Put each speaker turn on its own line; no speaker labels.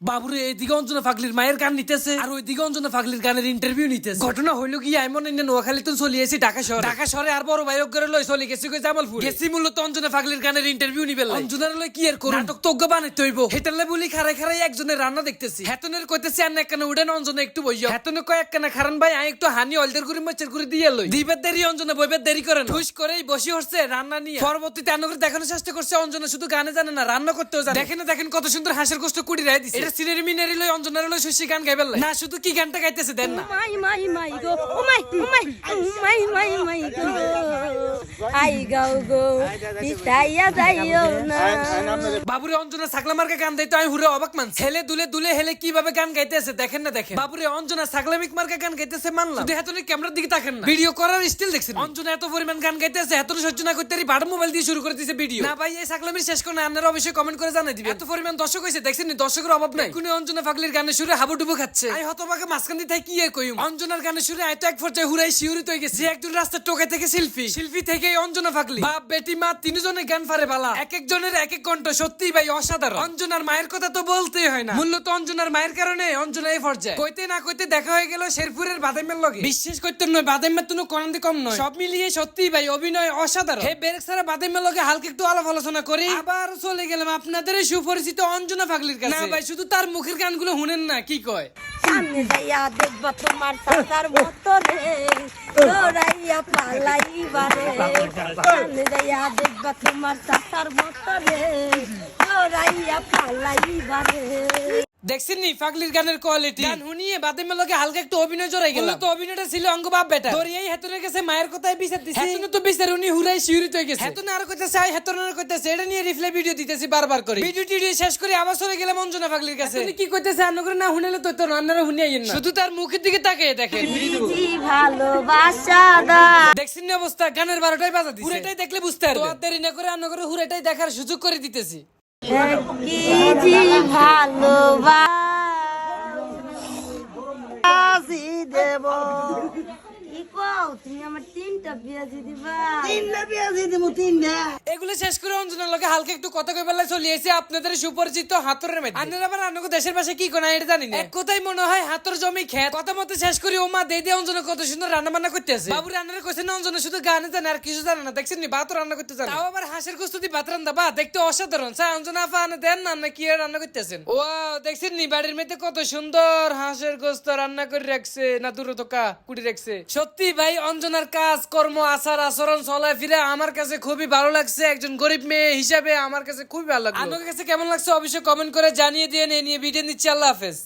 বাবুরে এদিকে অঞ্জনা ফাগলির মায়ের গান নিতেছে আর ওইদিকে অঞ্জনা ফাগলির গানের ইন্টারভিউ নিতেছে। ঘটনা হইল কি এমন এনে নোয়াখালী তো চলে এসেছি ঢাকা শহর। ঢাকা শহরে আর বড় ভাই করে লই চলে গেছি কই জামালপুর। গেছি মূলত অঞ্জনা ফাগলির গানের ইন্টারভিউ নিবে অঞ্জনার লই কি আর করুন নাটক তোগ্য বানাইতে হইব। হেটালে বলি খারাই খারাই একজনের রান্না দেখতেছি। হেতনের কইতেছি আর একখানে উড়েন অঞ্জনা একটু বইয়। হেতনে কয় একখানে খারান ভাই আই একটু হানি অলদের করে মচ্চের করে দিয়ে লই। দিবের দেরি অঞ্জনা বইবের দেরি করেন ঠুস করেই বসে হচ্ছে রান্না নিয়ে। পরবর্তীতে আনগর দেখানোর চেষ্টা করছে অঞ্জনা শুধু গানে জানে না রান্না করতেও জানে। দেখেন দেখেন কত সুন্দর হাসির কষ্ট কুড়ি রায় দিছে সিনারি মিনারি লই অঞ্জনার লই শশী গান গাইবেল না শুধু কি গানটা গাইতেছে দেন না।
মাই মাই মাই গো ও মাই ও মাই মাই মাই মাই গো। আই গাও গো যাইও না।
বাবুরে অঞ্জনা সাকলা মার্কা গান দিতে আমি হুরে অবাক মান ছেলে দুলে দুলে হেলে কীভাবে গান গাইতেছে দেখেন না দেখেন। বাবুরে অঞ্জনা সাকলামিক মার্কা গান গাইতেছে মানলাম। শুধু হেতনে ক্যামেরার দিকে তাকান না। ভিডিও করার স্টিল দেখছেন। অঞ্জনা এত পরিমাণ গান গাইতেছে হেতনে সহ্য না করতে ভাড় মোবাইল দিয়ে শুরু করে দিয়েছে ভিডিও। না ভাই এই সাকলামির শেষ করে আপনারা অবশ্যই কমেন্ট করে জানাই দিবেন এত পরিমাণ দর্শক হয়েছে দেখছেন নি? দর্শকের অভাব নাই। কোন অঞ্জনা গানে সুরে হাবুডুবু খাচ্ছে। আই হতবাকে মাঝখান দিয়ে কি এ কইম? অঞ্জনার গানে সুরে আই তো এক পর্যায়ে হুরাই শিউরিত হয়ে গেছে। একজন রাস্তার টোকে থেকে শিল্পী। শিল্পী থেকে অঞ্জনা ফাগলি বাপ বেটি মা তিনজনে গান ফারে বালা। এক একজনের এক এক কণ্ঠ সত্যি ভাই অসাধারণ। অঞ্জনার মায়ের কথা তো বলতেই হয় না। মূলত অঞ্জনার মায়ের কারণে অঞ্জনা এই পর্যায়ে। কইতে না কইতে দেখা হয়ে গেল শেরপুরের বাদামের লগে। বিশ্বাস করতে নয় বাদামের তো কোনদিন কম নয়। সব মিলিয়ে সত্যি ভাই অভিনয় অসাধারণ। হে বেরেক সারা বাদামের লগে হালকা একটু আলাপ আলোচনা করি। আবার চলে গেলাম আপনাদের সুপরিচিত অঞ্জনা ফাগলির কাছে। না ভাই শুধু তার মুখের গানগুলো শুনেন না কি কয়?
রে।
দেখছেন নি ফাগলির গানের কোয়ালিটি গান শুনিয়ে বাদামের লগে হালকা একটু অভিনয় জড়াই গেল তো অভিনয়টা ছিল অঙ্গ বাপ বেটা দরিয়াই হেতনের কাছে মায়ের কথায় বিচার দিছি। হেতনে তো বিচার উনি হুরাই শিউরিত হয়ে গেছে। হেতনে আর কইতেছে আই হেতনের কইতেছে। এটা নিয়ে রিপ্লাই ভিডিও দিতেছি বারবার করে। ভিডিও টিডিও শেষ করে আবার চলে গেলাম অঞ্জনা ফাগলির কাছে। উনি কি কইতেছে? আন্ন করে না শুনেলে তো তোর রান্নারও শুনিয়ে না। শুধু তার মুখের দিকে তাকিয়ে দেখেন
জি ভালোবাসা দা।
দেখছেন না অবস্থা? গানের বারোটাই বাজা দিছে। পুরোটাই দেখলে বুঝতে পারবে। তো আর দেরি না করে রান্না করে হুরাটাই দেখার সুযোগ করে দিতেছি।
কি ভালোবাসি দেব। কি কও তুমি আমার তিনটা পেঁয়াজি দিবা। তিনটা পেঁয়াজি দেব তিনটা।
এগুলো শেষ করে অঞ্জনার লগে হালকা একটু কথা কই বেলায় চলে এসে আপনাদের সুপরিচিত হাতরের মেয়ে আপনারা আবার আনকো দেশের পাশে কি কোনা এটা জানি না। এক কথাই মনে হয় হাতর জমি খেত কথা মতো শেষ করি ও মা দেই দিয়ে অঞ্জনা কত সুন্দর রান্না বান্না করতেছে। বাবু রান্নার কইছে না অঞ্জনা শুধু গানে জানে আর কিছু জানে না। দেখছেন নি ভাত রান্না করতে জানে। তাও আবার হাঁসের কুস্তুতি ভাত রান্না বা দেখতে অসাধারণ। চা অঞ্জনা আপা আনে দেন না না কি রান্না করতেছেন? ও দেখছেন নি বাড়ির মেয়েতে কত সুন্দর হাঁসের গোস্ত রান্না করে রাখছে। না দূর তোকা কুড়ি রাখছে। সত্যি ভাই অঞ্জনার কাজ, কর্ম, আচার, আচরণ চলায় ফিরে আমার কাছে খুবই ভালো লাগছে। একজন গরিব মেয়ে হিসাবে আমার কাছে খুবই ভালো লাগছে আপনার কাছে কেমন লাগছে অবশ্যই কমেন্ট করে জানিয়ে দিয়ে নিয়ে ভিডিও নিচ্ছি। আল্লাহ হাফেজ।